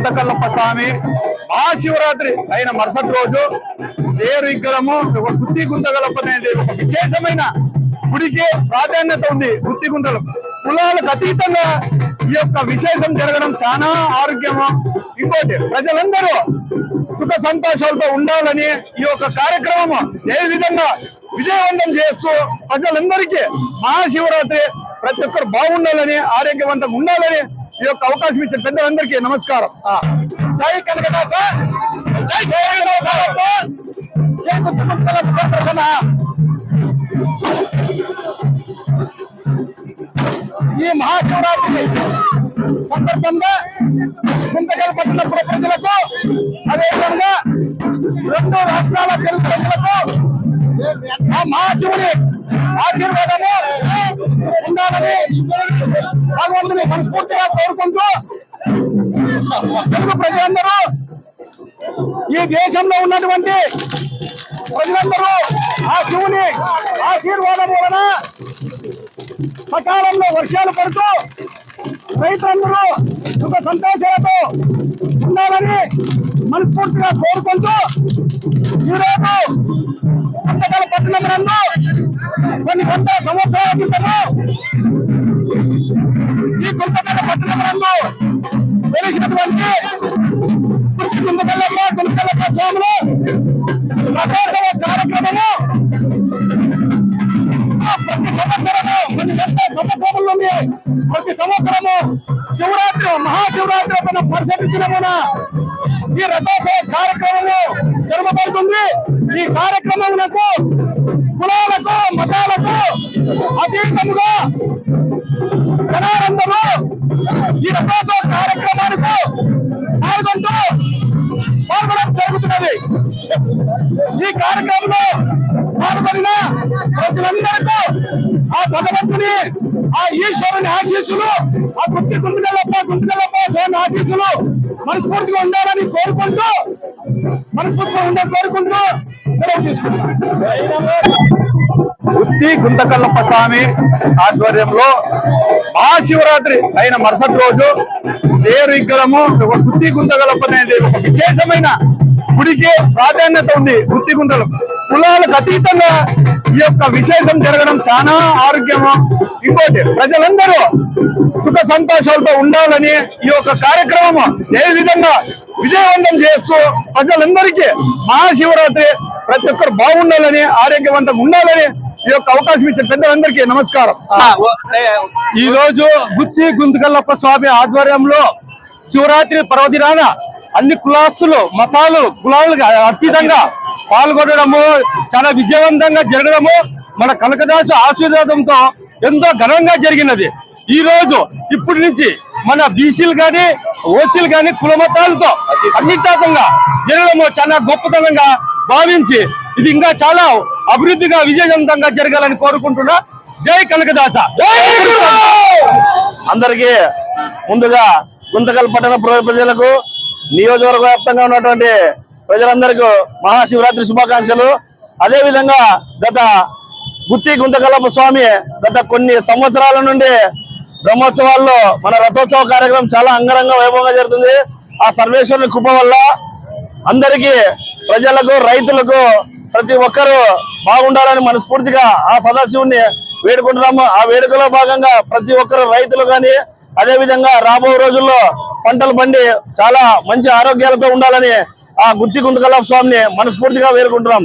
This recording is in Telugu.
గుంతకల్లప్ప స్వామి. మహాశివరాత్రి అయిన మరుసటి రోజు పేరు ఇగ్గరము ఒక గుత్తి గుంతగలప్ప అనేది ఒక విశేషమైన గుడికి ప్రాధాన్యత ఉంది గుత్తి గుంతలు. కులాలకు అతీతంగా ఈ యొక్క విశేషం జరగడం చాలా ఆరోగ్యము? ఇంకోటి ప్రజలందరూ సుఖ సంతోషాలతో ఉండాలని ఈ యొక్క కార్యక్రమం ఏ విధంగా విజయవంతం చేస్తూ ప్రజలందరికీ మహాశివరాత్రి ప్రతి ఒక్కరు బాగుండాలని ఆరోగ్యవంతంగా ఉండాలని ఈ యొక్క అవకాశం ఇచ్చిన పెద్దలందరికీ నమస్కారం. జై కనకదాస! జై జై కనకదాస! జై ప్రసన్న ఈ మహాశివరాత్రి సందర్భంగా గుంతకల్ పట్టణ ప్రజలకు అదేవిధంగా రెండు రాష్ట్రాల తెలుగు ప్రజలకు ఆ మహాశివుని ఆశీర్వాదము ఉండాలని భగవంతుని మనస్ఫూర్తిగా కోరుకుంటూ తెలుగు ప్రజలందరూ ఈ దేశంలో ఉన్నటువంటి ప్రజలందరూ ఆ శివుని ఆశీర్వాదం వలన సకాలంలో వర్షాలు పడుతూ రైతులందరూ సుఖ సంతోషాలతో ఉండాలని మనస్ఫూర్తిగా కోరుకుంటూ ఈరోజు అంతకాల పట్టణం నందు కొన్ని వందల సంవత్సరాల క్రితము ఈ గుంతకల పట్టణంలో శివరాత్రి మహాశివరాత్రి పైన పరిసరి దినమున ఈ రథోత్సవ కార్యక్రమంలో జరగబడుతుంది ఈ కార్యక్రమమునకు కులాలకు మతాలకు అతీతముగా జనాలందరూ ఈ రథోత్సవ కార్యక్రమానికి పాల్గొంటూ పాల్గొనడం జరుగుతున్నది. ఈ కార్యక్రమంలో పాల్గొనిన ప్రజలందరికీ ఆ భగవంతుని ఆ ఈశ్వరుని ఆశీస్సులు ఆ గుట్టి గుండెలప్ప గుండెలప్ప స్వామి ఆశీస్సులు మనస్ఫూర్తిగా ఉండాలని కోరుకుంటూ మనస్ఫూర్తిగా ఉండాలని కోరుకుంటూ సెలవు తీసుకుంటాం గుత్తి గుంతకల్లప్ప స్వామి ఆధ్వర్యంలో మహాశివరాత్రి అయిన మరుసటి రోజు పేరు ఇగ్గరము ఒక గుత్తి గుంతకల్లప్ప అనేది ఒక విశేషమైన గుడికి ప్రాధాన్యత ఉంది గుత్తి గుంతలు కులాలకు అతీతంగా ఈ యొక్క విశేషం జరగడం చాలా ఆరోగ్యము? ఇంకోటి ప్రజలందరూ సుఖ సంతోషాలతో ఉండాలని ఈ యొక్క కార్యక్రమం ఏ విధంగా విజయవంతం చేస్తూ ప్రజలందరికీ మహాశివరాత్రి ప్రతి ఒక్కరు బాగుండాలని ఆరోగ్యవంతంగా ఉండాలని ఈ యొక్క అవకాశం ఇచ్చిన పెద్దలందరికీ నమస్కారం. ఈ రోజు గుత్తి గుంతకల్లప్ప స్వామి ఆధ్వర్యంలో శివరాత్రి పర్వదినాన అన్ని కులాస్తులు మతాలు కులాలకు అతీతంగా పాల్గొనడము చాలా విజయవంతంగా జరగడము మన కనకదాస ఆశీర్వాదంతో ఎంతో ఘనంగా జరిగినది. ఈ రోజు ఇప్పటి నుంచి మన బీసీలు గాని ఓసీలు గాని కుల మతాలతో అన్నితాతంగా జరగడము చాలా గొప్పతనంగా భావించి ఇది ఇంకా చాలా అభివృద్ధిగా విజయవంతంగా జరగాలని కోరుకుంటున్నా. జై కనకదాస! అందరికీ ముందుగా గుంతకల్ పట్టణ ప్ర- ప్రజలకు నియోజకవర్గ వ్యాప్తంగా ఉన్నటువంటి ప్రజలందరికీ మహాశివరాత్రి శుభాకాంక్షలు. అదేవిధంగా గత గుత్తి గుంతకల్లప్ప స్వామి గత కొన్ని సంవత్సరాల నుండి బ్రహ్మోత్సవాల్లో మన రథోత్సవ కార్యక్రమం చాలా అంగరంగ వైభవంగా జరుగుతుంది. ఆ సర్వేశ్వరుని కృప వల్ల అందరికీ ప్రజలకు రైతులకు ప్రతి ఒక్కరూ బాగుండాలని మనస్ఫూర్తిగా ఆ సదాశివుని వేడుకుంటున్నాము. ఆ వేడుకలో భాగంగా ప్రతి ఒక్కరు రైతులు కానీ అదేవిధంగా రాబోయే రాబో రోజుల్లో పంటలు పండి చాలా మంచి ఆరోగ్యాలతో ఉండాలని ఆ గుత్తి గుంతకల్లా స్వామిని మనస్ఫూర్తిగా వేరుకుంటున్నాం